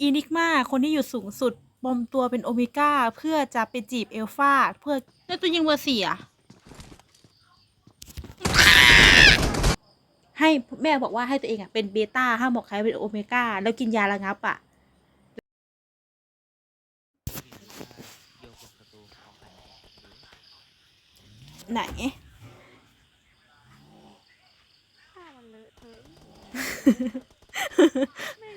อีนิกมาคนที่อยู่สูงสุดปลอมตัวเป็นโอเมก้าเพื่อจะไปจีบเอลฟาเพื่อแล้วตัวยิงเบอร์สี่อะให้แม่บอกว่าให้ตัวเองอะเป็นเบต้าห้ามบอกใครเป็นโอเมก้าแล้วกินยาระงับอะโยกประตูของใครไหนผ้ามันเลอะเทอะแม่ง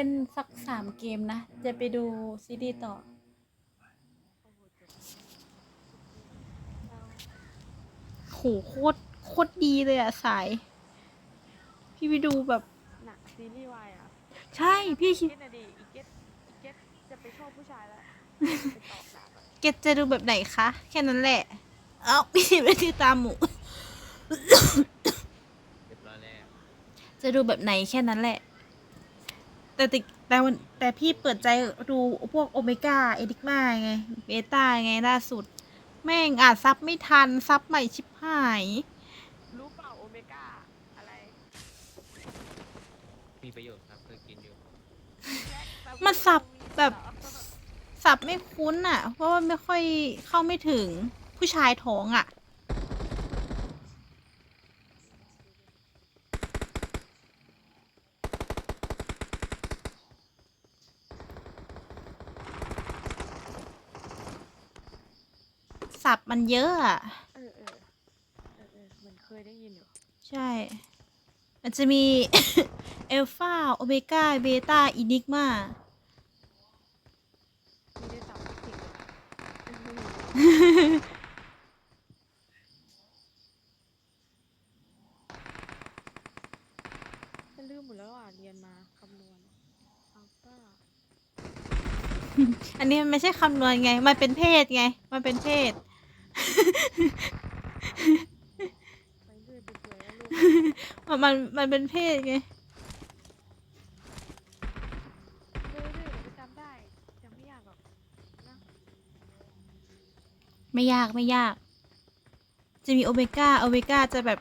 ล่นสักสามเกมนะ จะไปดูซีดีส์ต่อ โหโคตรโคตรดีเลยอะสาย พี่ไปดูแบบ หนักซีรีส์วายอะใช่พี่คิด เก็ตนะดิอีเก็ตอีเก็ตจะไปชอบผู้ชายแล้วไปตอกดาบอะเกตจะดูแบบไหนคะ แค่นั้นแหละ เอ้า พี่ไม่ได้ตามหมู เรียบร้อยแล้วจะดูแบบไหนแค่นั้นแหละ แต่ติแต่วันแต่พี่เปิดใจดูพวกโอเมก้าเอดิกมาไงเบต้าไงล่าสุด แม่งอาจซับไม่ทัน ซับใหม่ชิบหาย รู้เปล่าโอเมก้าอะไรมีประโยชน์ครับเคยกินอยู่ มันสับแบบ สับไม่คุ้นอะ เพราะว่าไม่ค่อยเข้าไม่ถึงผู้ชายท้องอะ สับมันเยอะอะเออเออเออเออเหมันเคยได้ยินอยู่ ใช่ มันจะมี เอลฟาโอเมก้าเบต้าอินิกมามีได้สับไม่ถึงเลยฉันลืมหมดแล้วอะ เรียนมาคำนวณอัลฟาอันนี้มันไม่ใช่คำนวณไง มันเป็นเพศไง มันเป็นเพศ มันมันเป็นเพศไงไม่ยากไม่ยาก จะมีโอเมก้า โอเมก้าจะแบบ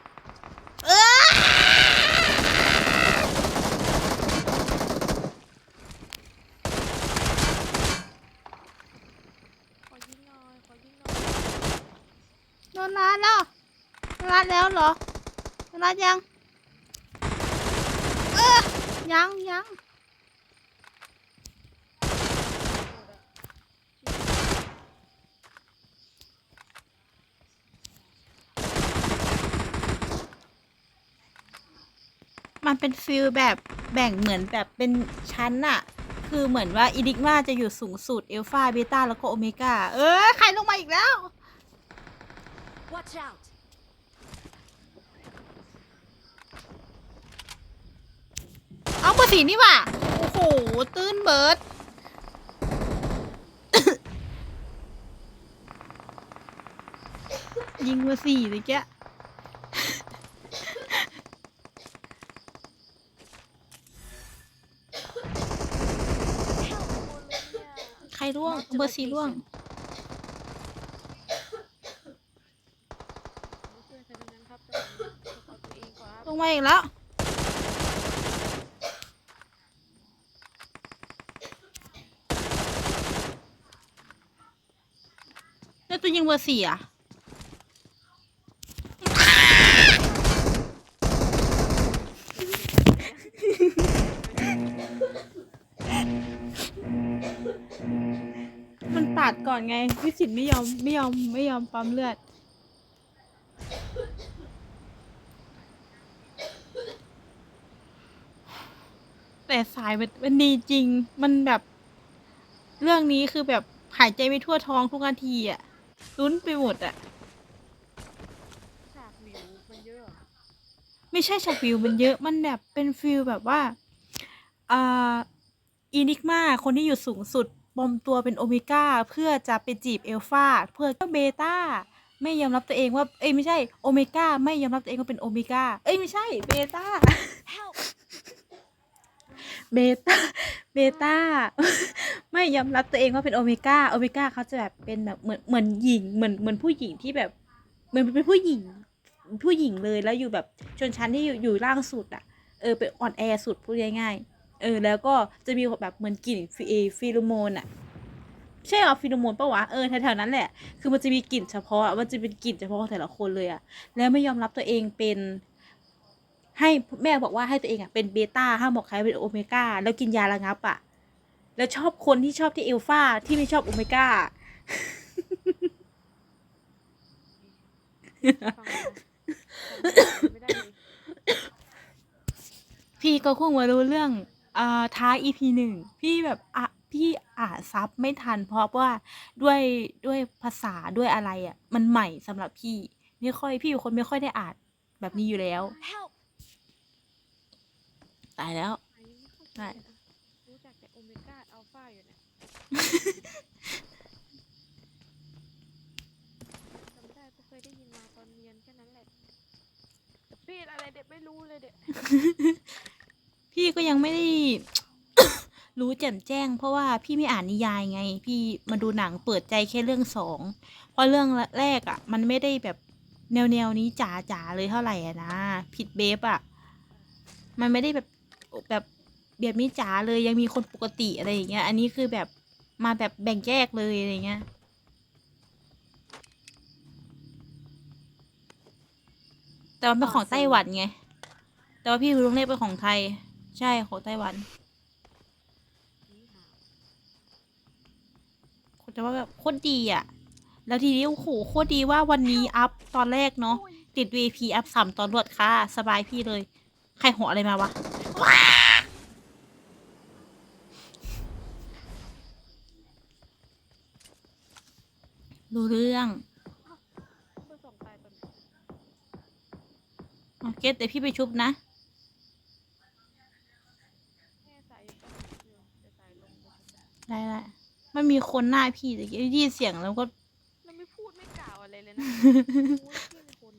ขอยิงหน่อยขอยิงหน่อย โดนรัดแล้วโดนรัดแล้วเหรอโดนรัดยัง เออยังยังมันเป็นฟิลแบบแบ่งเหมือนแบบเป็นชั้นอะคือเหมือนว่าอีดิกมาจะอยู่สูงสุดเอลฟาเบต้าแล้วก็โอเมก้า เออ ใครลงมาอีกแล้ว Watch out! เอาเบอร์ สีนี่ว่ะโอ้โห ตื้นเบิร์ดยิงเบอร์สี่เลยแกะใครร่วง เบอร์สี่ร่วงช่วยกันทั้งนั้นครับจะขอตัวเองก่อนครับลงมาอีกแล้ว แล้วตัวยิง เบอร์สี่อะมันปาดก่อนไงพี่สินไม่ยอมไม่ยอมไม่ยอมปั๊มเลือด แต่สายมันมันดีจริง มันแบบ เรื่องนี้คือแบบหายใจไม่ทั่วท้องทุกนาทีอะ ลุ้นไปหมดอะฉากหลิวมันเยอะเหรอไม่ใช่ฉากวิวมันเยอะมันแบบเป็นฟิลแบบว่าอ่าอินิกมาคนที่อยู่สูงสุดปลอมตัวเป็นโอเมก้าเพื่อจะไปจีบเอลฟาเพื่อเบต้าไม่ยอมรับตัวเองว่าเอ้ยไม่ใช่โอเมก้าไม่ยอมรับตัวเองว่าเป็นโอเมก้าเอ้ยไม่ใช่เบต้า Help! เบต้าเบต้าไม่ยอมรับตัวเองว่าเป็นโอเมก้าโอเมก้าเขาจะแบบเป็นแบบเหมือนเหมือนหญิงเหมือนเหมือนผู้หญิงที่แบบเหมือนเป็นผู้หญิงผู้หญิงเลยแล้วอยู่แบบชนชั้นที่อยู่อยู่ล่างสุดอะเออเป็นอ่อนแอสุดพูดง่ายๆเออแล้วก็จะมีแบบเหมือนกลิ่นฟีเอฟีโรโมนอะใช่เหรอฟีโรโมนปะวะเออแถวๆนั้นแหละ คือมันจะมีกลิ่นเฉพาะอะมันจะเป็นกลิ่นเฉพาะของแต่ละคนเลยอะแล้วไม่ยอมรับตัวเองเป็น ให้แม่บอกว่าให้ตัวเองอะเป็นเบต้าห้ามบอกใครเป็นโอเมก้าแล้วกินยาระงับอะ แล้วชอบคนที่ชอบที่เอลฟาที่ไม่ชอบโอเมก้าฟังมาฟังไม่ได้เลยพี่ก็คงมารู้เรื่องอ่าท้าย EP หนึ่งพี่แบบอะพี่อ่านซับไม่ทันเพราะว่าด้วยด้วยภาษาด้วยอะไรอะ มันใหม่สำหรับพี่ ไม่ค่อยพี่เป็นคนไม่ค่อยได้อ่านแบบนี้อยู่แล้ว Help! ตายแล้ว อันนี้ไม่เข้าใจใช่เลยนะรู้จักแต่โอเมก้าอัลฟาอยู่เนี่ยจำได้ก็เคยได้ยินมาตอนเรียนแค่นั้นแหละแต่เพศอะไรเด็กไม่รู้เลยเด็กพี่ก็ยังไม่ได้ รู้แจ่มแจ้ง เพราะว่าพี่ไม่อ่านนิยายไง พี่มาดูหนังเปิดใจแค่เรื่องสองเพราะเรื่องแรกอะ มันไม่ได้แบบแนวแนวๆนี้จ๋าจ๋าๆเลยเท่าไหร่อะนะผิดเบฟอะ มันไม่ได้แบบ แบบแบบนี้จ๋าเลยยังมีคนปกติอะไรอย่างเงี้ย อันนี้คือแบบมาแบบแบ่งแยกเลยอะไรเงี้ยแต่มันเป็นของไต้หวันไง แต่ว่าพี่รู้เรื่องเลขเป็นของไทย ใช่ของไต้หวันนี่หาแต่ว่าแบบโคตรดีอะ แล้วทีนี้โอ้โหโคตรดีว่าวันนี้อัพตอนแรกเนาะโอ้ยติด VP อัพสามตอนรวดค่ะ สบายพี่เลย ใครหัวอะไรมาวะ รู้เรื่องเบอร์สองตายตอนไหนโอเคแต่พี่ไปชุบนะแม่ใส่อยู่ปะเออจะใส่ลงไปจะใส่ได้ได้มันมีคนหน้าพี่แต่ได้ยินเสียงแล้วก็แล้วไม่พูดไม่กล่าวอะไรเลยนะ รู้ว่าพี่เป็นคน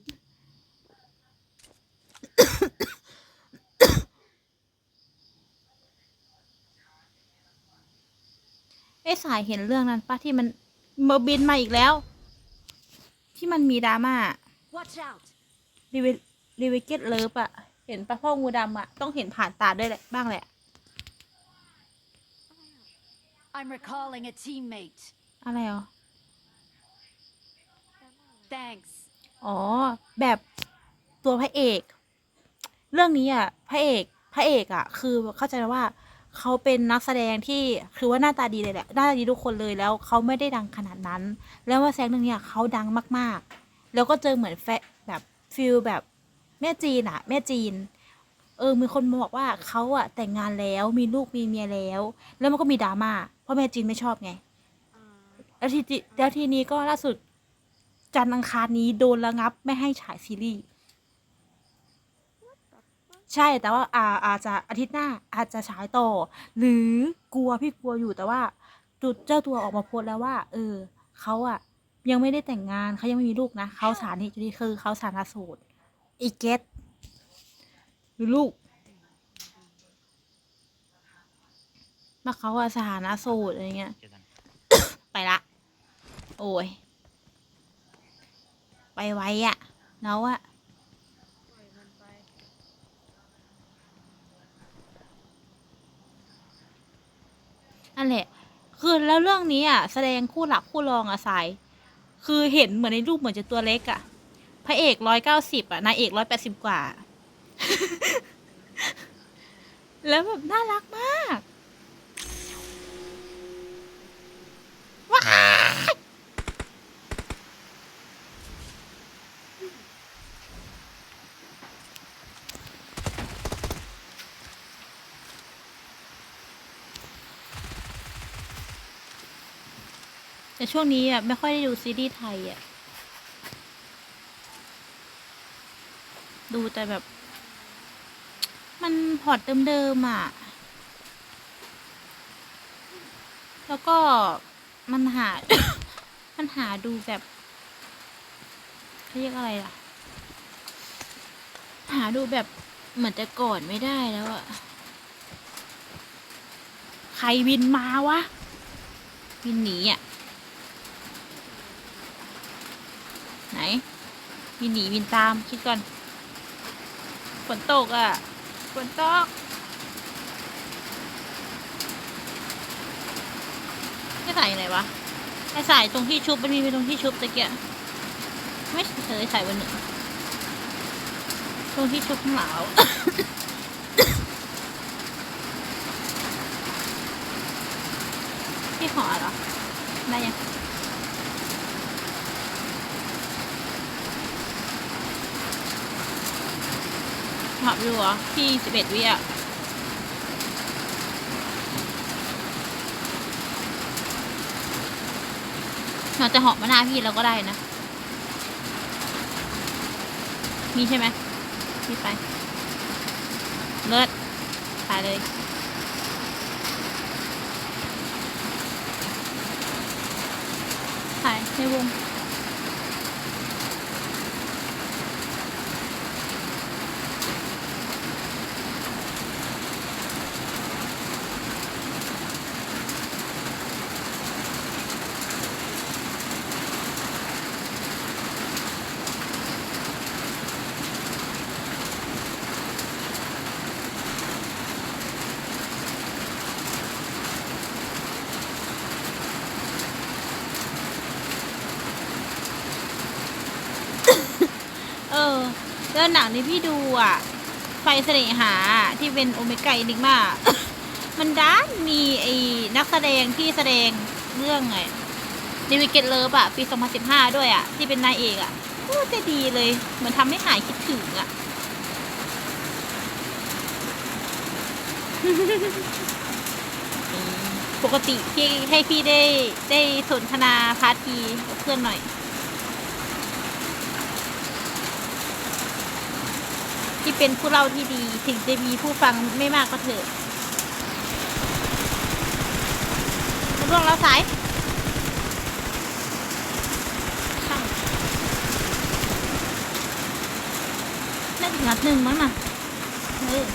ไอ้ สายเห็นเรื่องนั้นปะที่มันมาบินมาอีกแล้ว ที่มันมีดราม่า Watch out! รีเวรีเวเกตเลิฟอะเห็นปะพ่องูดำอะต้องเห็นผ่านตาด้วยแหละบ้างแหละ I'm recalling a teammate. อะไรอะ Thanks. อ๋อ แบบตัวพระเอก เรื่องนี้อะ พระเอก พระเอกอะ คือเข้าใจว่า เขาเป็นนักแสดงที่คือว่าหน้าตาดีเลยแหละหน้าตาดีทุกคนเลยแล้วเขาไม่ได้ดังขนาดนั้น แล้วว่าแซงเรื่งเนี้ยเขาดังมากๆ แล้วก็เจอเหมือนแฟแบบฟิลแบบแม่จีนอะแม่จีน เออมีคนมาบอกว่าเขาอะแต่งงานแล้วมีลูกมีเมียแล้ว แล้วมันก็มีดราม่าเพราะแม่จีนไม่ชอบไงแล้วทีแล้วทีนี้ก็ล่าสุดจันอังคารนี้โดนระงับไม่ให้ฉายซีรีส์ ใช่แต่ว่าอาอาจจะอาทิตย์หน้าอาจจะฉายต่อ หรือกลัวพี่กลัวอยู่แต่ว่าจุดเจ้าตัวออกมาโพสต์แล้วว่า เออเขาอะยังไม่ได้แต่งงานเขายังไม่มีลูกนะเขาสานี่จุดีคือเขาสานาโสดอีเกตหรือลูกมาเขาอะสถานะโสดอะไรเงี้ย ไปละ โอ้ย ไปไว้อะเนาอะ ปล่อยมันไป นั่นแหละ คือแล้วเรื่องนี้อะแสดงคู่หลักคู่รองอะสาย คือเห็นเหมือนในรูปเหมือนจะตัวเล็กอะ พระเอกร้อยเก้าสิบอะนายเอกร้อยแปดสิบกว่า แล้วแบบน่ารักมาก แต่ช่วงนี้อะไม่ค่อยได้ดูซีรีส์ไทยอะ ดูแต่แบบ มันพอร์ตเดิมๆอะ แล้วก็มันหา มันหาดูแบบเขาเรียกอะไรล่ะ หาดูแบบเหมือนแต่ก่อนไม่ได้แล้วอะใครวินมาวะ วินหนีอะไห นวินหนีวินตามคิดก่อนฝนตกอะฝนตกไม่ใส่ไหนวะไอ้ใส่ตรงที่ชุบมันมีไปตรงที่ชุบตะเกียะไม่เคยใส่วันหนึ่งตรงที่ชุบข้างหลังที่หอเหรอได้ยัง อบอยู่เหรอที่สิบเอ็ดวิอะเราจะหอบมาหน้าพี่เราก็ได้นะ มีใช่ไหมพี่ไป เลิศตายเลยถ่ายในวง เออ แล้วหนังที่พี่ดูอะ ไฟเสน่หาที่เป็นโอเมก้าอินิกมา มันด้านมีไอ้นักแสดงที่แสดงเรื่องไงในวิกเก็ตเลิฟอะปี 2015 ด้วยอะที่เป็นนายเอกอะโอ้จะดีเลย เหมือนทำให้หายคิดถึงอะปกติพี่ให้พี่ได้ได้สนทนาพาร์ทีกับเพื่อนหน่อย ที่เป็นผู้เล่าที่ดี ถึงจะมีผู้ฟังไม่มากก็เถอะมาร่วงแล้วสายช่างน่าจะนัดหนึ่งมั้งน่ะเออ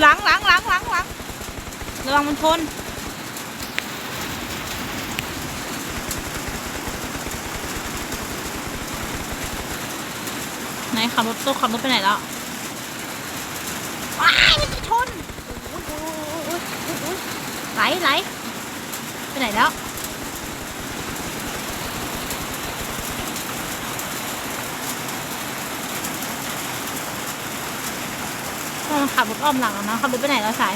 หลังหลังหลังหลังหลังระวังมันชน ไหนขับ รถตู้ขับรถไปไหนแล้วว้ายมันจะชนไหลไหลไปไหนแล้วเออขับรถอ้อมหลังแล้วนะขับรถไปไหนแล้วสาย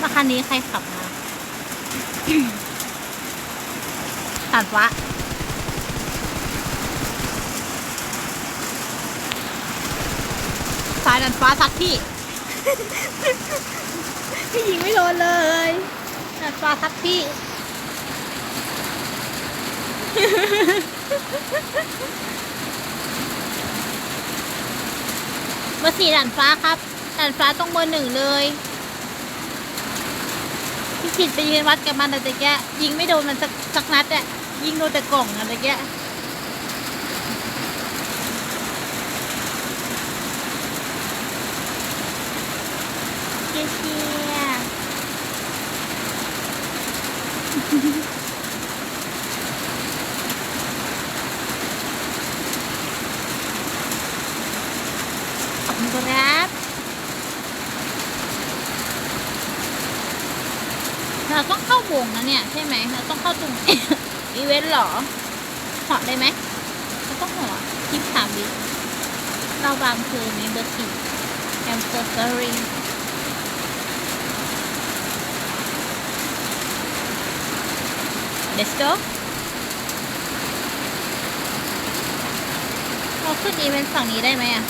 มาคันนี้ใครขับมา ตัดวะสายดันฟ้าทักพี่ พี่ยิงไม่โดนเลยดันฟ้าทักพี่ เบอร์สี่ด่านฟ้าครับด่านฟ้าต้องเบอร์หนึ่งเลยพี่ขิดไปยืนวัดกับมันแต่ตะแกะยิงไม่โดนมันสักสักนัดอะ ยิ่งโดนแต่กล่องอะตะแกะเชียร์เชียขอบคุณครับเราต้องเข้าวงนะเนี่ย ใช่ไหมเราต้องเข้าตรง อีเวนต์เหรอหอได้ไหมเราต้องเหอคลิปสามวิเราบางคือเมเบอร์สี่ I'm so sorry let's go เราขึ้นอีเวนต์ฝั่งนี้ได้ไหมอะ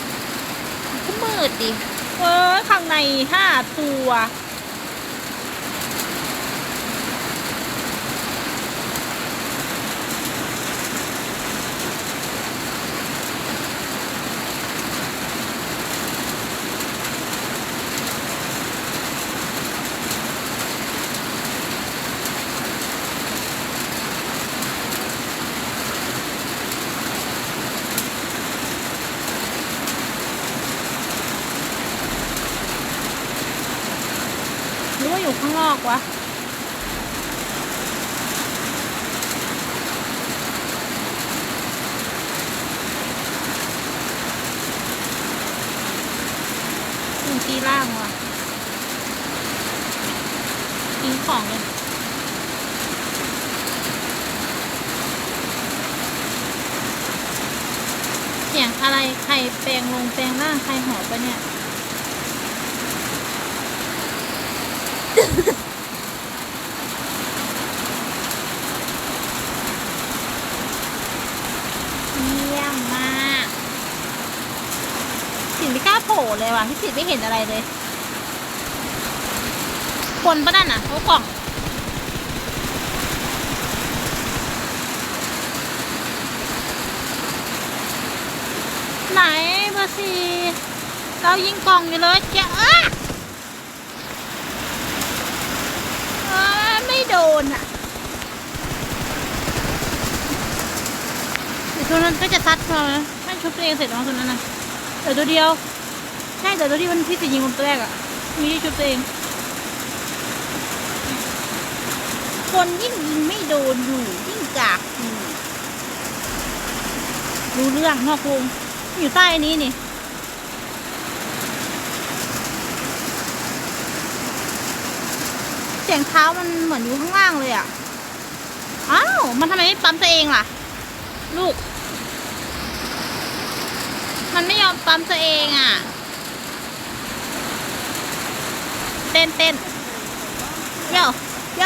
ก็มืดดิเออข้างในห้าตัว นอกวะถึงตีล่างวะทิ้งของเลยเสียงอะไรใครแปลงลงแปลงล่างใครหอบไปะเนี่ย เยี่ยมมากสินไม่กล้าโผล่ เลยว่ะพี่สินไม่เห็นอะไรเลย คนปะนั่นน่ะเขากล่องไหนเบอร์สี่เรายิงกล่องอยู่เลยจะเอ้อเออไม่โดนอะเดี๋ยวตัวนั้นก็จะซัดเรานะไม่ชุบตัวเองเสร็จแล้วตัวนั้นนะเดี๋ยวตัวเดียว ใช่เดี๋ยวตัวที่มันที่จะยิงคนแรกอะมีที่ชุบตัวเอง คนยิ่งยิงไม่โดนอยู่ยิ่งกากอยู่รู้เรื่องนอกวงอยู่ใต้นนี้นี่เสียงเท้ามันเหมือนอยู่ข้างล่างเลยอะ อ้าว มันทำไมไม่ปั๊มตัวเองล่ะ ลูก มันไม่ยอมปั๊มตัวเองอะ เต้นเต้นโยโย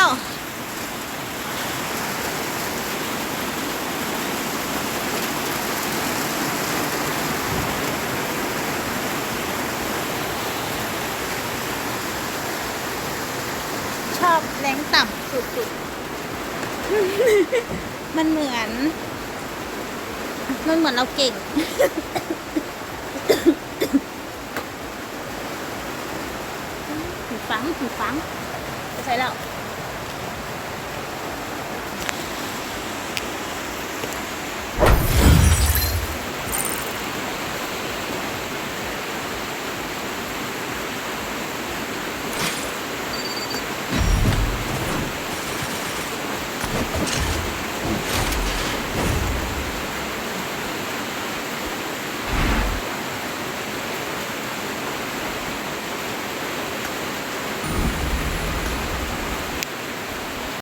ชอบแรงต่ำสุดๆ มันเหมือน มันเหมือนเราเก่ง หูฟังหูฟังจะใช้แล้ว